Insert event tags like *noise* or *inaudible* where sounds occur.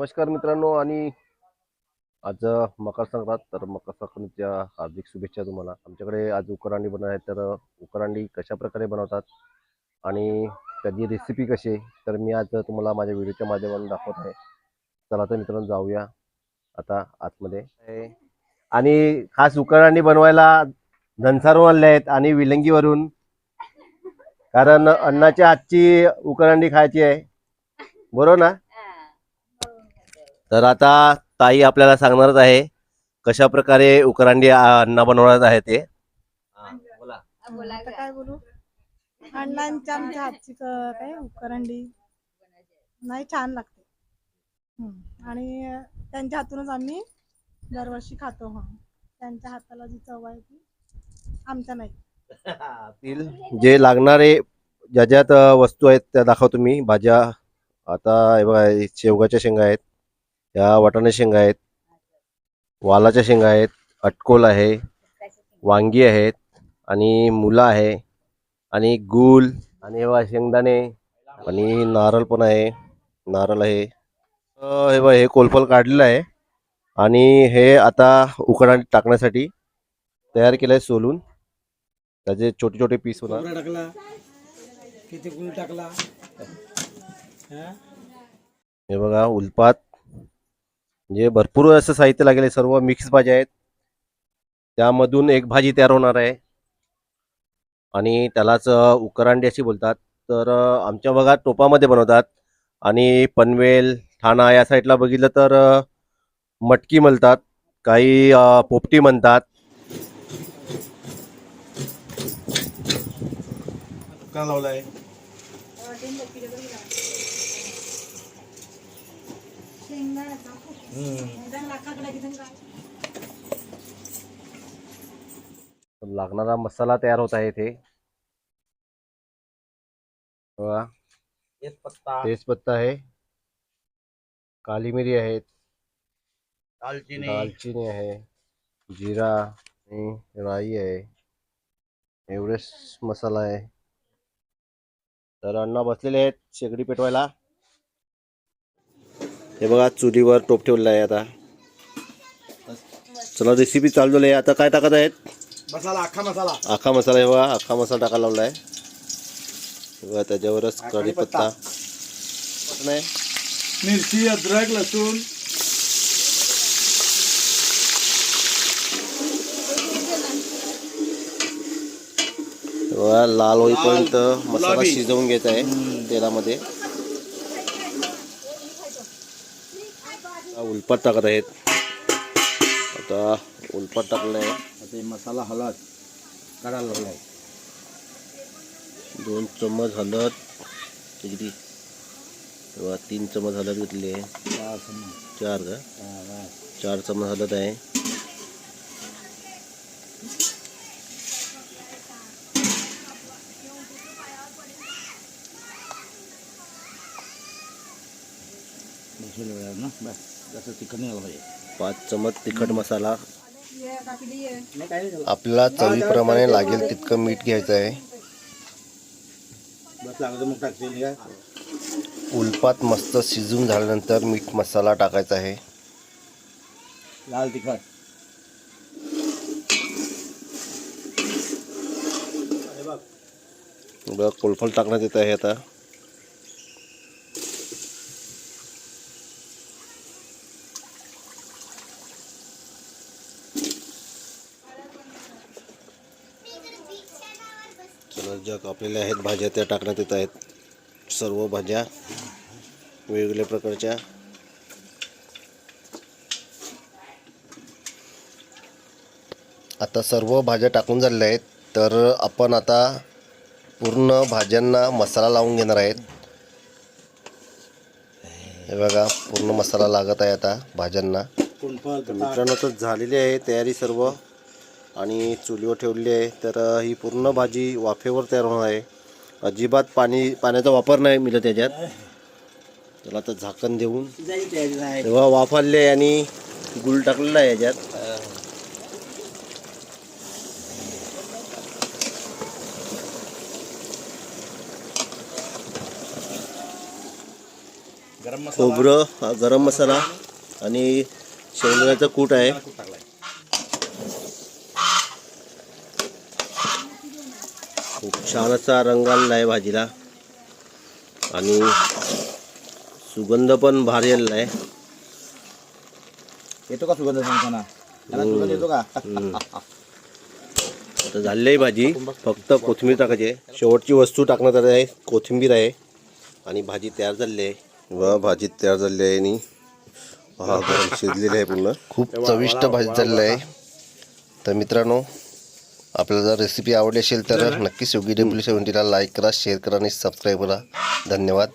नमस्कार मित्रांनो आणि आज मकर संक्रांत तर मकर संक्रांतीच्या हार्दिक शुभेच्छा तुम्हाला. आमच्याकडे आज उकरांडी बनवत आहे तर उकरांडी कशा प्रकारे बनवतात आणि त्याची रेसिपी कशी आहे तर मी आज तुम्हाला माझ्या व्हिडिओच्या माध्यमातून दाखवत आहे. चला तर मित्रांनो जाऊया आता आतमध्ये. आणि खास उकरांडी बनवायला धनसारून आणले आहेत आणि विलंगीवरून. कारण अन्नाच्या आजची उकरांडी खायची आहे. बरोबर ना? तर आता ताई आपल्याला सांगणारच आहे कशा प्रकारे उकरांडी अन्न बनवणार आहे ते. हा, बोला. आता काय बोलू? अण्णांच्या आमच्या हातची क- काय करंडी नाही छान लागते. हम्म. आणि त्यांच्या हातूनच आम्ही दरवर्षी खातो हा. त्यांच्या हाताला जी चव आहे ती आमच्या नाही. *laughs* तील जे लागणारे ज्या ज्यात अ, वस्तू आहेत त्या दाखवतो मी. भाज्या आता हे बघा हे शेवगाच्या शेंगा आहेत. या वाटाणे शेंगा आहेत वालाच्या शेंगा आहेत अटकोल आहे वांगी आहेत आणि मुला आहे आणि गूळ आणि हे शेंगदाणे आणि नारळ पण आहे नारळ आहे. हे बघा हे कोलफल काढलेलं आहे आणि हे आता उकडात टाकण्यासाठी तयार केलं आहे सोलून. त्याचे छोटे छोटे पीस होणार. टाकला किती गुळ टाकला? हे बघा उलपात म्हणजे भरपूर असं साहित्य लागेल आहे. सर्व मिक्स भाज्या आहेत. त्यामधून एक भाजी तयार होणार आहे. आणि त्यालाच उकरांडी अशी बोलतात. तर आमच्या भागात टोपामध्ये बनवतात. आणि पनवेल ठाणा या साईडला बघितलं तर मटकी म्हणतात काही पोपटी म्हणतात. का लावलाय? लागणारा मसाला तयार होत आहे इथे. तेजपत्ता. आहे. काली मिरी आहेत दालचिनी. दालचिनी आहे. जिरा आणि राई आहे. एवढेच मसाला आहे. तर अण्णा बसलेले आहेत शेगडी पेटवायला. हे बघा चुलीवर टोप ठेवलेला आहे आता. चला रेसिपी चालू झाली आहे. आता काय टाकत आहेत? मसाला अख्खा मसाला. आखा मसाला आहे बघा आखा मसाला टाकायला लावला आहे. हे बघा त्याच्यावरच हा, कढीपत्ता. आहे मिरची अद्रक लसूण. हे बघा लाल होईपर्यंत मसाला. शिजवून घ्यायचा आहे तेलामध्ये आता उलपट टाकत आहेत. आता उलपट टाकलं आहे. आता मसाला हळद काढायला लावलाय दोन चम्मच हळद किती? तेव्हा तीन चम्मच हळद घेतली आहे. चार चम्मच. चार का. चार चम्मच हळद आहे. बस होईल वेळा ना? बस जास्त तिखट नाही पाहिजे पाच चम्मच तिखट मसाला. आपल्याला चवीप्रमाणे लागेल तितकं मीठ घ्यायचं आहे. बस लागलं तर मग टाकते नाही का उलपात मस्त शिजून झाल्यानंतर मीठ मसाला टाकायचा आहे. लाल तिखट. बघ बघा कोलफल टाकण्यात येत आहे आता. चला ज्या कापलेल्या आहेत भाज्या त्या टाकण्यात येत आहेत. सर्व भाज्या वेगवेगळ्या प्रकारच्या. आता सर्व भाज्या टाकून झालेल्या आहेत. तर आपण आता पूर्ण भाज्यांना मसाला लावून घेणार आहेत. हे बघा पूर्ण मसाला लागत आहे आता भाज्यांना. मित्रांनो तर झालेली आहे तयारी सर्व. आणि चुलीवर ठेवलेली आहे. तर ही पूर्ण भाजी वाफेवर तयार होणार आहे. अजिबात पाणी पाण्याचा वापर नाही मिळत त्याच्यात त्याला आता झाकण देऊन तेव्हा वाफ आलेली आहे आणि गुळ टाकलेला आहे याच्यात. गरम मसाला. खोबरं गरम मसाला आणि शेंगदाण्याचं कूट आहे खूप टाकलाय खूप छान असा रंग आलेला आहे भाजीला. आणि सुगंध पण भारी आलेला आहे. येतो का सुगंध सांगताना? त्याला सुगंध येतो का? आता झालेली आहे भाजी. फक्त कोथिंबीर टाकायची आहे. शेवटची वस्तू टाकण्यात आली आहे. कोथिंबीर आहे. आणि भाजी तयार झालेली आहे. व भाजी तयार झालेली आहे आणि हा गरम शिजलेली आहे पूर्ण. खूप चविष्ट भाजी झालेली आहे. तर मित्रांनो आपल्याला जर रेसिपी आवडली असेल तर नक्कीच योगी डेब्ल्यू सेवन्टीला लाईक करा शेअर करा आणि सबस्क्राईब करा. धन्यवाद.